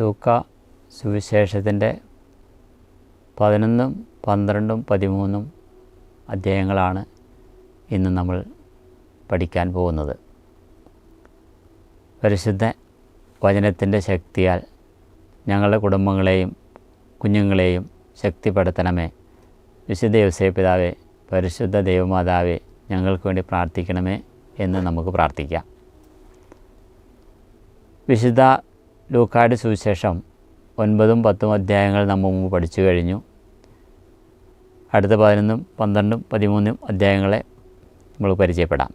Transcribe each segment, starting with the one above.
ലൂക്ക സുവിശേഷത്തിന്റെ പതിനൊന്നും പന്ത്രണ്ടും പതിമൂന്നും അധ്യായങ്ങളാണ് ഇന്ന് നമ്മൾ പഠിക്കാൻ പോകുന്നത്. പരിശുദ്ധ വചനത്തിന്റെ ശക്തിയാൽ ഞങ്ങളുടെ കുടുംബങ്ങളെയും കുഞ്ഞുങ്ങളെയും ശക്തിപ്പെടുത്തണമേ. വിശുദ്ധ യോസേ പിതാവേ പരിശുദ്ധ ദൈവമാതാവേ ഞങ്ങൾക്ക് വേണ്ടി പ്രാർത്ഥിക്കണമേ എന്ന് നമുക്ക് പ്രാർത്ഥിക്കാം. വിശുദ്ധ ലൂക്കായുടെ സുവിശേഷം ഒൻപതും പത്തും അധ്യായങ്ങൾ നമ്മൾ മുമ്പ് പഠിച്ചു കഴിഞ്ഞു. അടുത്ത പതിനൊന്നും പന്ത്രണ്ടും പതിമൂന്നും അധ്യായങ്ങളെ നമ്മൾ പരിചയപ്പെടാം.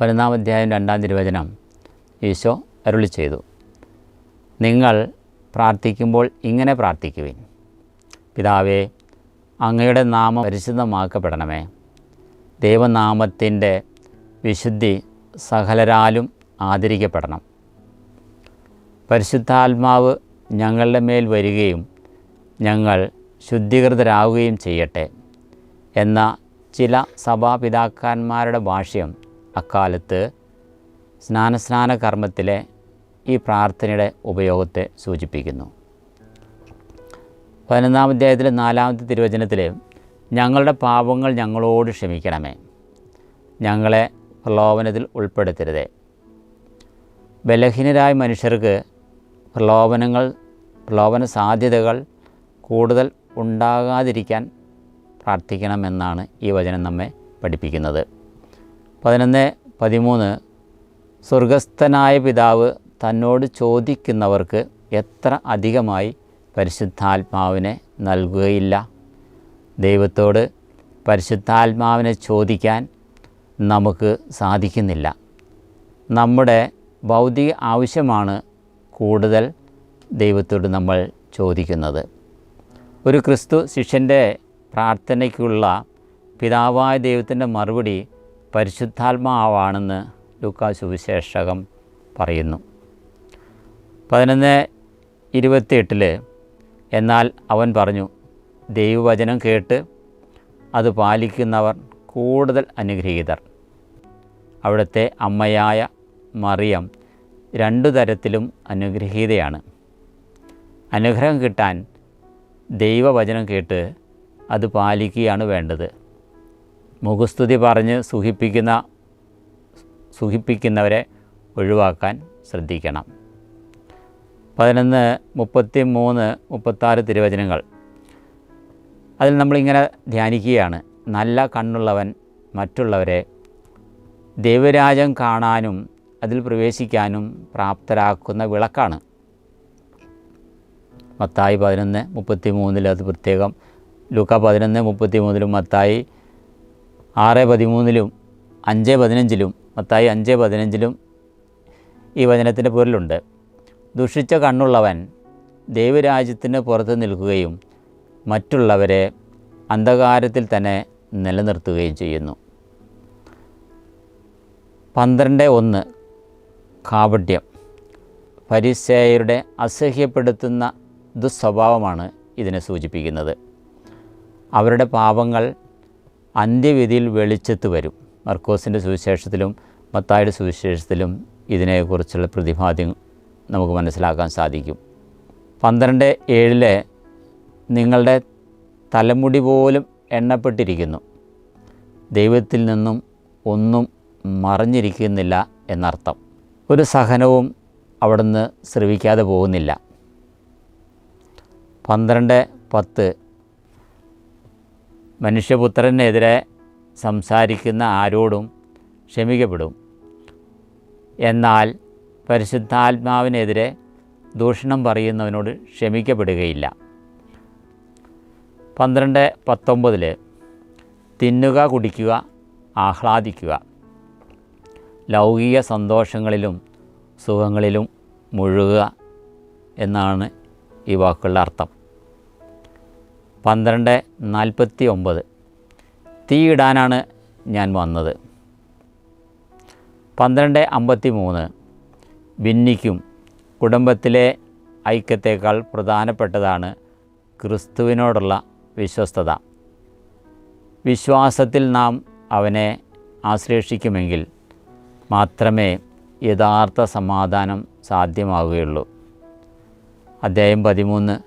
പതിനൊന്നാം അധ്യായം രണ്ടാം തിരുവചനം ഈശോ അരുളി ചെയ്തു. നിങ്ങൾ പ്രാർത്ഥിക്കുമ്പോൾ ഇങ്ങനെ പ്രാർത്ഥിക്കുവിൻ. പിതാവേ അങ്ങയുടെ നാമം പരിശുദ്ധമാക്കപ്പെടണമേ. ദൈവനാമത്തിന്റെ വിശുദ്ധി സകലരാലും ആദരിക്കപ്പെടണം. പരിശുദ്ധാത്മാവ് ഞങ്ങളുടെ മേൽ വരികയും ഞങ്ങൾ ശുദ്ധീകൃതരാകുകയും ചെയ്യട്ടെ എന്ന ചില സഭാപിതാക്കന്മാരുടെ ഭാഷ്യം അക്കാലത്ത് സ്നാനസ്നാന കർമ്മത്തിലെ ഈ പ്രാർത്ഥനയുടെ ഉപയോഗത്തെ സൂചിപ്പിക്കുന്നു. പതിനൊന്നാം അധ്യായത്തിലെ നാലാമത്തെ തിരുവചനത്തിൽ ഞങ്ങളുടെ പാപങ്ങൾ ഞങ്ങളോട് ക്ഷമിക്കണമേ. ഞങ്ങളെ പ്രലോഭനത്തിൽ ഉൾപ്പെടുത്തരുതേ. ബലഹീനരായ മനുഷ്യർക്ക് പ്രലോഭനങ്ങൾ പ്രലോഭന സാധ്യതകൾ കൂടുതൽ ഉണ്ടാകാതിരിക്കാൻ പ്രാർത്ഥിക്കണമെന്നാണ് ഈ വചനം നമ്മെ പഠിപ്പിക്കുന്നത്. പതിനൊന്ന് പതിമൂന്ന് സ്വർഗസ്ഥനായ പിതാവ് തന്നോട് ചോദിക്കുന്നവർക്ക് എത്ര അധികമായി പരിശുദ്ധാത്മാവിനെ നൽകുകയില്ല? ദൈവത്തോട് പരിശുദ്ധാത്മാവിനെ ചോദിക്കാൻ നമുക്ക് സാധിക്കുന്നില്ല. നമ്മുടെ ഭൗതിക ആവശ്യമാണ് കൂടുതൽ ദൈവത്തോട് നമ്മൾ ചോദിക്കുന്നത്. ഒരു ക്രിസ്തു ശിഷ്യന്റെ പ്രാർത്ഥനയ്ക്കുള്ള പിതാവായ ദൈവത്തിന്റെ മറുപടി പരിശുദ്ധാത്മാവാണെന്ന് ലൂക്കാ സുവിശേഷകം പറയുന്നു. പതിനൊന്ന് ഇരുപത്തിയെട്ടിൽ എന്നാൽ അവൻ പറഞ്ഞു ദൈവവചനം കേട്ട് അത് പാലിക്കുന്നവർ കൂടുതൽ അനുഗ്രഹീതർ. അവിടുത്തെ അമ്മയായ മറിയം രണ്ടു തരത്തിലും അനുഗ്രഹീതയാണ്. അനുഗ്രഹം കിട്ടാൻ ദൈവവചനം കേട്ട് അത് പാലിക്കുകയാണ് വേണ്ടത്. മുഖസ്തുതി പറഞ്ഞ് സുഖിപ്പിക്കുന്ന സുഖിപ്പിക്കുന്നവരെ ഒഴിവാക്കാൻ ശ്രദ്ധിക്കണം. പതിനൊന്ന് മുപ്പത്തി മൂന്ന് മുപ്പത്താറ് തിരുവചനങ്ങൾ. അതിൽ നമ്മളിങ്ങനെ ധ്യാനിക്കുകയാണ്. നല്ല കണ്ണുള്ളവൻ മറ്റുള്ളവരെ ദൈവരാജം കാണാനും അതിൽ പ്രവേശിക്കാനും പ്രാപ്തരാക്കുന്ന വിളക്കാണ്. മത്തായി പതിനൊന്ന് മുപ്പത്തി മൂന്നിൽ അത് പ്രത്യേകം. ലൂക്ക പതിനൊന്ന് മുപ്പത്തി മൂന്നിലും മത്തായി ആറ് പതിമൂന്നിലും അഞ്ച് പതിനഞ്ചിലും മത്തായി അഞ്ച് പതിനഞ്ചിലും ഈ വചനത്തിന്റെ പൊരുളുണ്ട്. ദുഷിച്ച കണ്ണുള്ളവൻ ദൈവരാജ്യത്തിന് പുറത്ത് നിൽക്കുകയും മറ്റുള്ളവരെ അന്ധകാരത്തിൽ തന്നെ നിലനിർത്തുകയും ചെയ്യുന്നു. പന്ത്രണ്ട് ഒന്ന് കാപട്യം പരിസേയരുടെ അസഹ്യപ്പെടുത്തുന്ന ദുസ്വഭാവമാണ് ഇതിനെ സൂചിപ്പിക്കുന്നത്. അവരുടെ പാപങ്ങൾ അന്ത്യവിധിയിൽ വെളിച്ചെത്തു വരും. മർക്കോസിന്റെ സുവിശേഷത്തിലും മത്തായുടെ സുവിശേഷത്തിലും ഇതിനെക്കുറിച്ചുള്ള പ്രതിപാദ്യം നമുക്ക് മനസ്സിലാക്കാൻ സാധിക്കും. പന്ത്രണ്ട് ഏഴിലെ നിങ്ങളുടെ തലമുടി പോലും എണ്ണപ്പെട്ടിരിക്കുന്നു. ദൈവത്തിൽ നിന്നും ഒന്നും മറിഞ്ഞിരിക്കുന്നില്ല എന്നർത്ഥം. ഒരു സഹനവും അവിടുന്ന് ശ്രവിക്കാതെ പോകുന്നില്ല. പന്ത്രണ്ട് പത്ത്. മനുഷ്യപുത്രനെതിരെ സംസാരിക്കുന്ന ആരോടും ക്ഷമിക്കപ്പെടും. എന്നാൽ പരിശുദ്ധാത്മാവിനെതിരെ ദൂഷണം പറയുന്നവനോട് ക്ഷമിക്കപ്പെടുകയില്ല. പന്ത്രണ്ട് പത്തൊമ്പതിൽ തിന്നുക കുടിക്കുക ആഹ്ലാദിക്കുക. ലൗകിക സന്തോഷങ്ങളിലും സുഖങ്ങളിലും മുഴുകുക എന്നാണ് ഈ വാക്കുകളുടെ അർത്ഥം. പന്ത്രണ്ട് നാൽപ്പത്തി ഒമ്പത് തീയിടാനാണ് ഞാൻ വന്നത്. പന്ത്രണ്ട് അമ്പത്തി മൂന്ന് ഭിന്നിക്കും കുടുംബത്തിലെ ഐക്യത്തേക്കാൾ പ്രധാനപ്പെട്ടതാണ് ക്രിസ്തുവിനോടുള്ള വിശ്വസ്തത. വിശ്വാസത്തിൽ നാം അവനെ ആശ്ലേഷിക്കുമെങ്കിൽ മാത്രമേ യഥാർത്ഥ സമാധാനം സാധ്യമാവുകയുള്ളൂ. അദ്ധ്യായം പതിമൂന്ന്.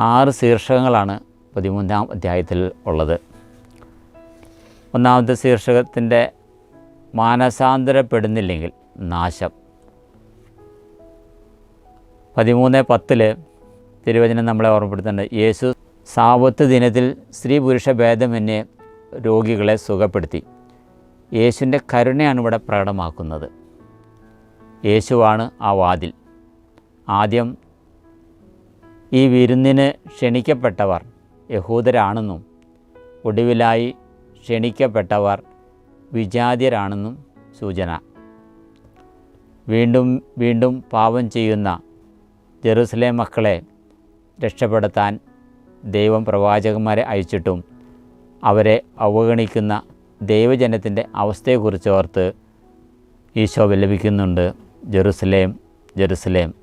ആറ് ശീർഷകങ്ങളാണ് പതിമൂന്നാം അധ്യായത്തിൽ ഉള്ളത്. ഒന്നാമത്തെ ശീർഷകത്തിന്റെ മാനസാന്തരപ്പെടുന്നില്ലെങ്കിൽ നാശം. പതിമൂന്ന് പത്തിൽ തിരുവചനം നമ്മളെ ഓർമ്മപ്പെടുത്തുന്നുണ്ട്. യേശു സാവത്ത് ദിനത്തിൽ സ്ത്രീ പുരുഷ ഭേദമന്യേ രോഗികളെ സുഖപ്പെടുത്തി. യേശുവിന്റെ കരുണയാണ് ഇവിടെ പ്രകടമാക്കുന്നത്. യേശുവാണ് ആ വാതിൽ. ആദ്യം ഈ വിരുന്നിന് ക്ഷണിക്കപ്പെട്ടവർ യഹൂദരാണെന്നും ഒടുവിലായി ക്ഷണിക്കപ്പെട്ടവർ വിജാതിയരാണെന്നും സൂചന. വീണ്ടും വീണ്ടും പാപം ചെയ്യുന്ന ജെറുസലേം മക്കളെ രക്ഷപ്പെടുത്താൻ ദൈവം പ്രവാചകന്മാരെ അയച്ചിട്ടും അവരെ അവഗണിക്കുന്ന ദൈവജനത്തിന്റെ അവസ്ഥയെക്കുറിച്ച് ഓർത്ത് ഈശോ വിലപിക്കുന്നുണ്ട്. Jerusalem Jerusalem.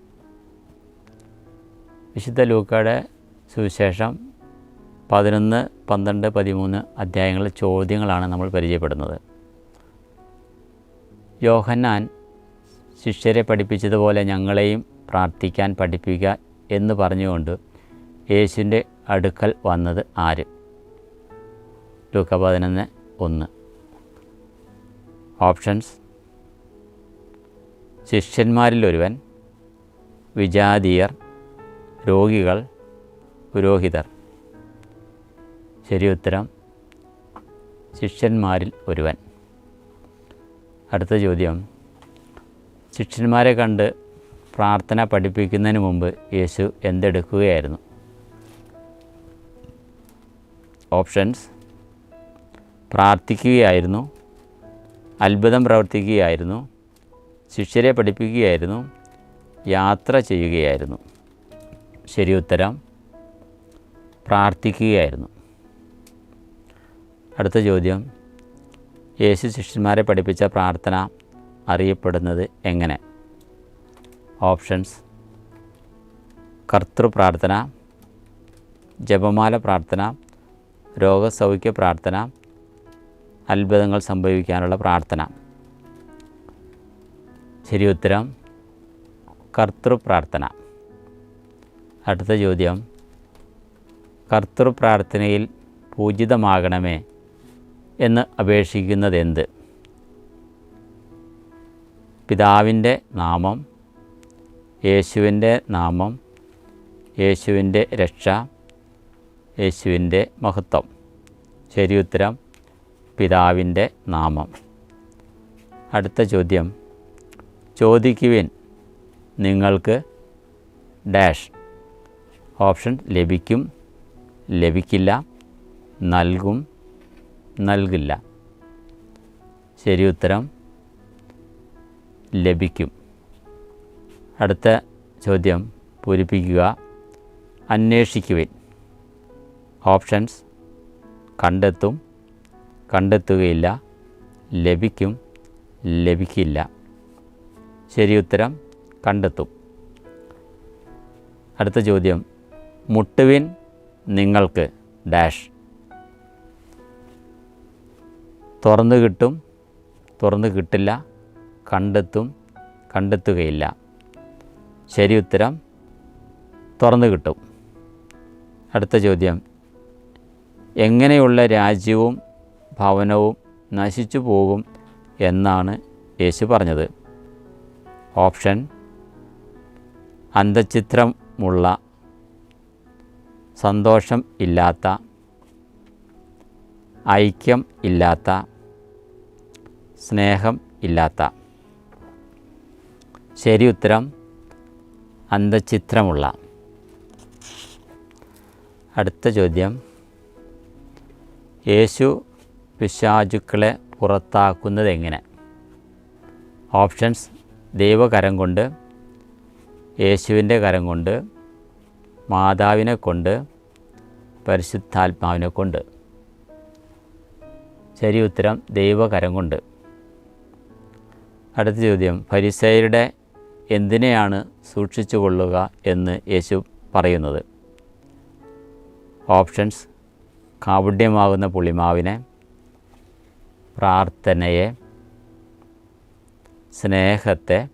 വിശുദ്ധ ലൂക്കയുടെ സുവിശേഷം പതിനൊന്ന് പന്ത്രണ്ട് പതിമൂന്ന് അധ്യായങ്ങളിലെ ചോദ്യങ്ങളാണ് നമ്മൾ പരിചയപ്പെടുന്നത്. യോഹന്നാൻ ശിഷ്യരെ പഠിപ്പിച്ചതുപോലെ ഞങ്ങളെയും പ്രാർത്ഥിക്കാൻ പഠിപ്പിക്കുക എന്ന് പറഞ്ഞുകൊണ്ട് യേശുവിന്റെ അടുക്കൽ വന്നത് ആര്? ലൂക്ക പതിനൊന്ന് ഒന്ന്. ഓപ്ഷൻസ് ശിഷ്യന്മാരിലൊരുവൻ വിജാതീയർ രോഗികൾ പുരോഹിതർ. ശരി ഉത്തരം ശിഷ്യന്മാരിൽ ഒരുവൻ. അടുത്ത ചോദ്യം. ശിഷ്യന്മാരെ കണ്ട് പ്രാർത്ഥന പഠിപ്പിക്കുന്നതിന് മുമ്പ് യേശു എന്തെടുക്കുകയായിരുന്നു? ഓപ്ഷൻസ് പ്രാർത്ഥിക്കുകയായിരുന്നു. അത്ഭുതം പ്രവർത്തിക്കുകയായിരുന്നു. ശിഷ്യരെ പഠിപ്പിക്കുകയായിരുന്നു. യാത്ര ചെയ്യുകയായിരുന്നു. ശരി ഉത്തരം പ്രാർത്ഥിക്കുകയായിരുന്നു. അടുത്ത ചോദ്യം യേശു ശിഷ്യന്മാരെ പഠിപ്പിച്ച പ്രാർത്ഥന അറിയപ്പെടുന്നത് എങ്ങനെ? ഓപ്ഷൻസ് കർത്തൃ പ്രാർത്ഥന ജപമാല പ്രാർത്ഥന രോഗസൗഖ്യ പ്രാർത്ഥന അത്ഭുതങ്ങൾ സംഭവിക്കാനുള്ള പ്രാർത്ഥന. ശരി ഉത്തരം കർത്തൃപ്രാർത്ഥന. അടുത്ത ചോദ്യം കർത്തൃപ്രാർത്ഥനയിൽ പൂജിതമാകണമേ എന്ന് അപേക്ഷിക്കുന്നത് എന്ത് പിതാവിന്റെ നാമം യേശുവിന്റെ നാമം യേശുവിന്റെ രക്ഷ യേശുവിന്റെ മഹത്വം. ശരി ഉത്തരം പിതാവിന്റെ നാമം. അടുത്ത ചോദ്യം. ചോദിക്കുവിൻ നിങ്ങൾക്ക് ഡാഷ്. ഓപ്ഷൻ ലഭിക്കും ലഭിക്കില്ല നൽകും നൽകില്ല. ശരി ഉത്തരം ലഭിക്കും. അടുത്ത ചോദ്യം. പൂരിപ്പിക്കുക അന്വേഷിക്കുവിൻ. ഓപ്ഷൻസ് കണ്ടെത്തും കണ്ടെത്തുകയില്ല. ലഭിക്കും. ലഭിക്കില്ല. ശരി ഉത്തരം കണ്ടെത്തും. അടുത്ത ചോദ്യം. മുട്ടുവിൻ നിങ്ങൾക്ക് ഡാഷ്. തുറന്നു കിട്ടും തുറന്നു കിട്ടില്ല കണ്ടെത്തും കണ്ടെത്തുകയില്ല. ശരി ഉത്തരം തുറന്നു കിട്ടും. അടുത്ത ചോദ്യം. എങ്ങനെയുള്ള രാജ്യവും ഭവനവും നശിച്ചു പോകും എന്നാണ് യേശു പറഞ്ഞത്. ഓപ്ഷൻ അന്തചിത്രമുള്ള സന്തോഷം ഇല്ലാത്ത ഐക്യം ഇല്ലാത്ത സ്നേഹം ഇല്ലാത്ത. ശരി ഉത്തരം അന്തചിത്രമുള്ള അടുത്ത ചോദ്യം യേശു പിശാചുക്കളെ പുറത്താക്കുന്നത് എങ്ങനെ ഓപ്ഷൻസ് ദൈവകരം കൊണ്ട് യേശുവിന്റെ കരം കൊണ്ട് മാതാവിനെ കൊണ്ട് പരിശുദ്ധാത്മാവിനെ കൊണ്ട്. ശരി ഉത്തരം ദൈവകരം കൊണ്ട്. അടുത്ത ചോദ്യം ഫരിസയരുടെ എന്തിനെയാണ് സൂക്ഷിച്ചു കൊള്ളുക എന്ന് യേശു പറയുന്നത്? ഓപ്ഷൻസ് കാവുഢ്യമാകുന്ന പുളിമാവിനെ പ്രാർത്ഥനയെ സ്നേഹത്തെ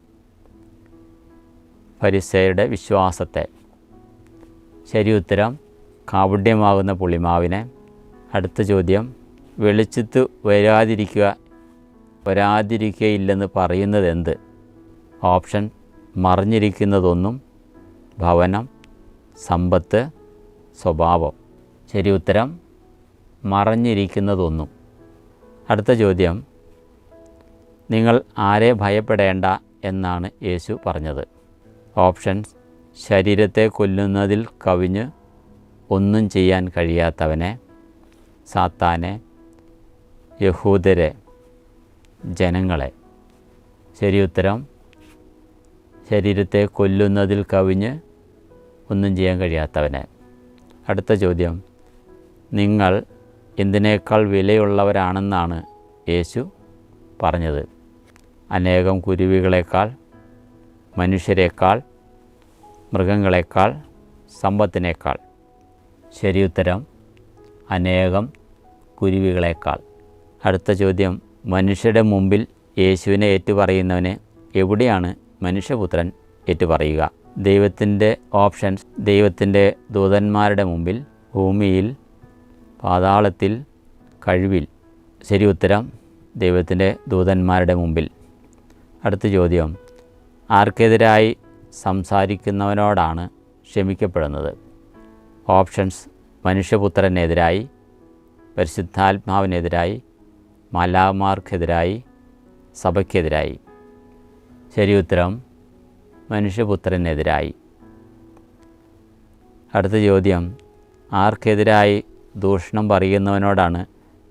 പരിസയുടെ വിശ്വാസത്തെ. ശരി ഉത്തരം കാപുണ്യമാകുന്ന പുളിമാവിനെ. അടുത്ത ചോദ്യം വെളിച്ചത്ത് വരാതിരിക്കുക വരാതിരിക്കുകയില്ലെന്ന് പറയുന്നത് എന്ത് ഓപ്ഷൻ മറിഞ്ഞിരിക്കുന്നതൊന്നും ഭവനം സമ്പത്ത് സ്വഭാവം. ശരി ഉത്തരം മറഞ്ഞിരിക്കുന്നതൊന്നും. അടുത്ത ചോദ്യം. നിങ്ങൾ ആരെ ഭയപ്പെടേണ്ട എന്നാണ് യേശു പറഞ്ഞത്. ഓപ്ഷൻസ് ശരീരത്തെ കൊല്ലുന്നതിൽ കവിഞ്ഞ് ഒന്നും ചെയ്യാൻ കഴിയാത്തവനെ സാത്താനെ യഹൂദരെ ജനങ്ങളെ. ശരി ഉത്തരം ശരീരത്തെ കൊല്ലുന്നതിൽ കവിഞ്ഞ് ഒന്നും ചെയ്യാൻ കഴിയാത്തവനെ. അടുത്ത ചോദ്യം നിങ്ങൾ എന്തിനേക്കാൾ വിലയുള്ളവരാണെന്നാണ് യേശു പറഞ്ഞത്. അനേകം കുരുവികളേക്കാൾ മനുഷ്യരേക്കാൾ മൃഗങ്ങളെക്കാൾ സമ്പത്തിനേക്കാൾ. ശരിയുത്തരം അനേകം കുരുവികളേക്കാൾ. അടുത്ത ചോദ്യം മനുഷ്യരുടെ മുമ്പിൽ യേശുവിനെ ഏറ്റുപറയുന്നവനെ എവിടെയാണ് മനുഷ്യപുത്രൻ ഏറ്റുപറയുക? ദൈവത്തിന്റെ ഓപ്ഷൻസ് ദൈവത്തിന്റെ ദൂതന്മാരുടെ മുമ്പിൽ ഭൂമിയിൽ പാതാളത്തിൽ കഴിവിൽ. ശരി ഉത്തരം ദൈവത്തിന്റെ ദൂതന്മാരുടെ മുമ്പിൽ. അടുത്ത ചോദ്യം ആർക്കെതിരായി സംസാരിക്കുന്നവനോടാണ് ക്ഷമിക്കപ്പെടുന്നത്? ഓപ്ഷൻസ് മനുഷ്യപുത്രനെതിരായി പരിശുദ്ധാത്മാവിനെതിരായി മലാമാർക്കെതിരായി സഭയ്ക്കെതിരായി. ശരി ഉത്തരം മനുഷ്യപുത്രനെതിരായി. അടുത്ത ചോദ്യം ആർക്കെതിരായി ദൂഷണം പറയുന്നവനോടാണ്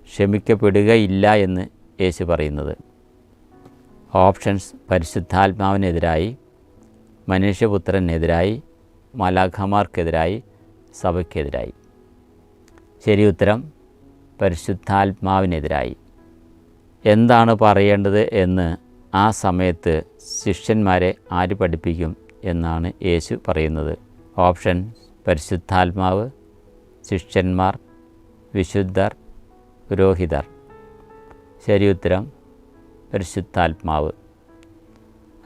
ക്ഷമിക്കപ്പെടുകയില്ല എന്ന് യേശു പറയുന്നത്. ഓപ്ഷൻസ് പരിശുദ്ധാത്മാവിനെതിരായി മനുഷ്യപുത്രനെതിരായി മലാഖമാർക്കെതിരായി സഭയ്ക്കെതിരായി. ശരി ഉത്തരം പരിശുദ്ധാത്മാവിനെതിരായി. എന്താണ് പറയേണ്ടത് എന്ന് ആ സമയത്ത് ശിഷ്യന്മാരെ ആര് പഠിപ്പിക്കും എന്നാണ് യേശു പറയുന്നത്. ഓപ്ഷൻ പരിശുദ്ധാത്മാവ് ശിഷ്യന്മാർ വിശുദ്ധർ പുരോഹിതർ. ശരിയുത്തരം പരിശുദ്ധാത്മാവ്.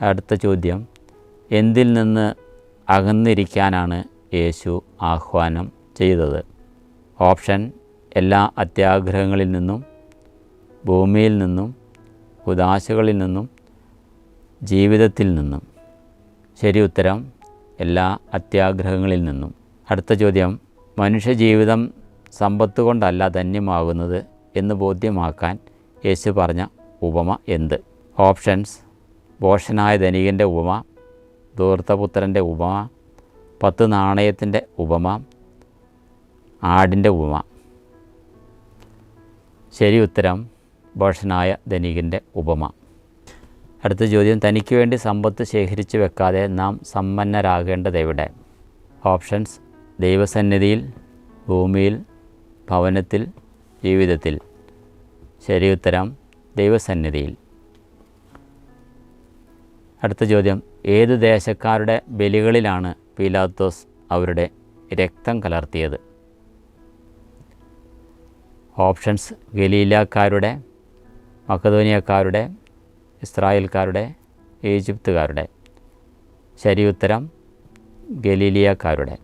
അടുത്ത ചോദ്യം എന്തിൽ നിന്ന് അകന്നിരിക്കാനാണ് യേശു ആഹ്വാനം ചെയ്തത്? ഓപ്ഷൻ എല്ലാ അത്യാഗ്രഹങ്ങളിൽ നിന്നും ഭൂമിയിൽ നിന്നും ഉദാശകളിൽ നിന്നും ജീവിതത്തിൽ നിന്നും. ശരി ഉത്തരം എല്ലാ അത്യാഗ്രഹങ്ങളിൽ നിന്നും. അടുത്ത ചോദ്യം മനുഷ്യജീവിതം സമ്പത്ത് കൊണ്ടല്ല ധന്യമാകുന്നത് എന്ന് ബോധ്യമാക്കാൻ യേശു പറഞ്ഞ ഉപമ എന്ത്? ഓപ്ഷൻസ്. ഭോഷനായ ധനികന്റെ ഉപമ ദൂർത്തപുത്രന്റെ ഉപമ പത്ത് നാണയത്തിന്റെ ഉപമ ആടിന്റെ ഉപമ. ശരി ഉത്തരം ഭോഷനായ ധനികന്റെ ഉപമ. അടുത്ത ചോദ്യം തനിക്ക് വേണ്ടി സമ്പത്ത് ശേഖരിച്ചു വെക്കാതെ നാം സമ്പന്നരാകേണ്ടത് എവിടെ ഓപ്ഷൻസ് ദൈവസന്നിധിയിൽ ഭൂമിയിൽ ഭവനത്തിൽ ജീവിതത്തിൽ. ശരിയുത്തരം ദൈവസന്നിധിയിൽ. അടുത്ത ചോദ്യം. ഏത് ദേശക്കാരുടെ ബലികളിലാണ് പീലാത്തോസ് അവരുടെ രക്തം കലർത്തിയത്? ഓപ്ഷൻസ്. ഗലീലക്കാരുടെ മക്കതോനിയക്കാരുടെ ഇസ്രായേൽക്കാരുടെ ഈജിപ്തുകാരുടെ. ശരിയുത്തരം ഗലീലിയക്കാരുടെ.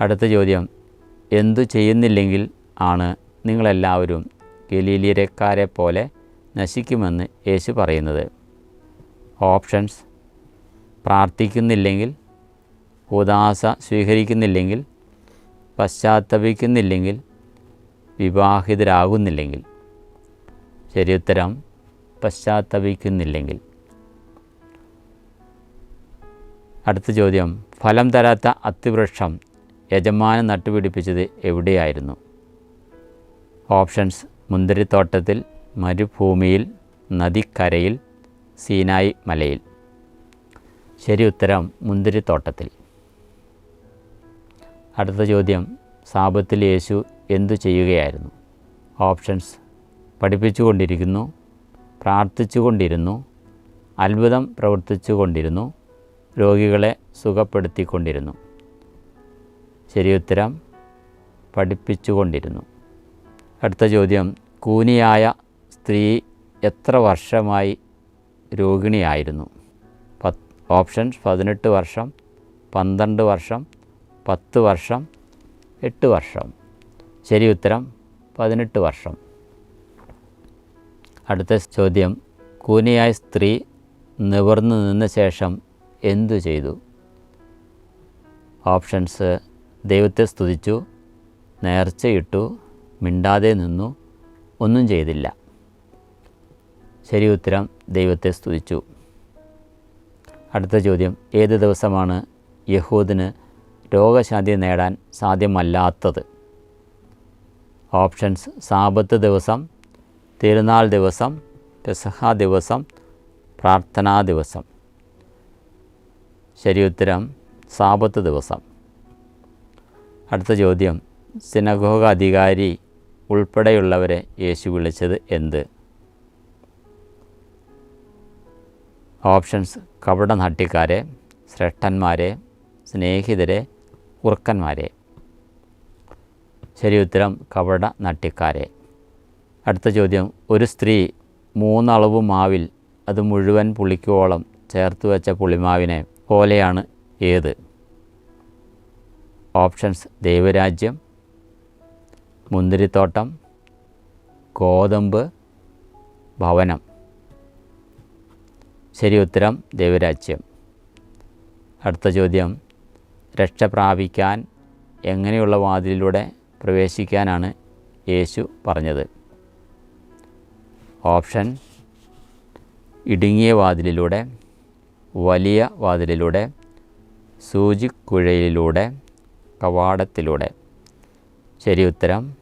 അടുത്ത ചോദ്യം. എന്തു ചെയ്യുന്നില്ലെങ്കിൽ ആണ് നിങ്ങളെല്ലാവരും ഗലീലിയരക്കാരെ പോലെ നശിക്കുമെന്ന് യേശു പറയുന്നത്. ഓപ്ഷൻസ്. പ്രാർത്ഥിക്കുന്നില്ലെങ്കിൽ ഉദാസ സ്വീകരിക്കുന്നില്ലെങ്കിൽ പശ്ചാത്തപിക്കുന്നില്ലെങ്കിൽ വിവാഹിതരാകുന്നില്ലെങ്കിൽ. ശരിയുത്തരം പശ്ചാത്തപിക്കുന്നില്ലെങ്കിൽ. അടുത്ത ചോദ്യം. ഫലം തരാത്ത അത്തിവൃക്ഷം യജമാനൻ നട്ടുപിടിപ്പിച്ചത് എവിടെയായിരുന്നു? ഓപ്ഷൻസ് മുന്തിരിത്തോട്ടത്തിൽ മരുഭൂമിയിൽ നദിക്കരയിൽ സീനായി മലയിൽ. ശരി ഉത്തരം മുന്തിരിത്തോട്ടത്തിൽ. അടുത്ത ചോദ്യം സാപത്തിൽ യേശു എന്തു ചെയ്യുകയായിരുന്നു? ഓപ്ഷൻസ് പഠിപ്പിച്ചുകൊണ്ടിരിക്കുന്നു പ്രാർത്ഥിച്ചുകൊണ്ടിരുന്നു അത്ഭുതം പ്രവർത്തിച്ചുകൊണ്ടിരുന്നു രോഗികളെ സുഖപ്പെടുത്തിക്കൊണ്ടിരുന്നു. ശരി ഉത്തരം പഠിപ്പിച്ചുകൊണ്ടിരുന്നു. അടുത്ത ചോദ്യം കൂനിയായ സ്ത്രീ എത്ര വർഷമായി രോഗിണിയായിരുന്നു? പത്ത് ഓപ്ഷൻസ് പതിനെട്ട് വർഷം പന്ത്രണ്ട് വർഷം പത്ത് വർഷം എട്ട് വർഷം. ശരി ഉത്തരം പതിനെട്ട് വർഷം. അടുത്ത ചോദ്യം കൂനിയായ സ്ത്രീ നിവർന്നു നിന്ന ശേഷം എന്തു ചെയ്തു? ഓപ്ഷൻസ് ദൈവത്തെ സ്തുതിച്ചു നേർച്ചയിട്ടു മിണ്ടാതെ നിന്നു ഒന്നും ചെയ്തില്ല. ശരി ഉത്തരം ദൈവത്തെ സ്തുതിച്ചു. അടുത്ത ചോദ്യം ഏത് ദിവസമാണ് യഹൂദിന് രോഗശാന്തി നേടാൻ സാധ്യമല്ലാത്തത്? ഓപ്ഷൻസ് സാപത്ത് ദിവസം തിരുനാൾ ദിവസം പെസഹ ദിവസം പ്രാർത്ഥനാ ദിവസം. ശരി ഉത്തരം സാപത്ത് ദിവസം. അടുത്ത ചോദ്യം. സിനഗോഗ അധികാരി ഉൾപ്പെടെയുള്ളവരെ യേശു വിളിച്ചത് എന്ത്? ഓപ്ഷൻസ്. കപട നാട്യക്കാരെ ശ്രേഷ്ഠന്മാരെ സ്നേഹിതരെ ഉറക്കന്മാരെ. ശരി ഉത്തരം കപട നാട്യക്കാരെ അടുത്ത ചോദ്യം. ഒരു സ്ത്രീ മൂന്നളവ് മാവിൽ അത് മുഴുവൻ പുളിക്കോളം ചേർത്ത് വെച്ച പുളിമാവിനെ പോലെയാണ് ഏത്? ഓപ്ഷൻസ് ദൈവരാജ്യം മുന്തിരിത്തോട്ടം ഗോതമ്പ് ഭവനം. ശരി ഉത്തരം ദൈവരാജ്യം. അടുത്ത ചോദ്യം. രക്ഷ പ്രാപിക്കാൻ എങ്ങനെയുള്ള വാതിലിലൂടെ പ്രവേശിക്കാനാണ് യേശു പറഞ്ഞത്? ഓപ്ഷൻ ഇടുങ്ങിയ വാതിലിലൂടെ വലിയ വാതിലിലൂടെ സൂചിക്കുഴയിലൂടെ കവാടത്തിലൂടെ. ശരി ഉത്തരം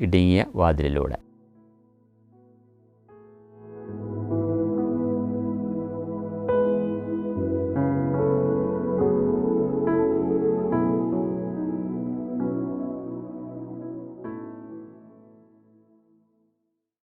ഇടുങ്ങിയ വാതിലിലൂടെ.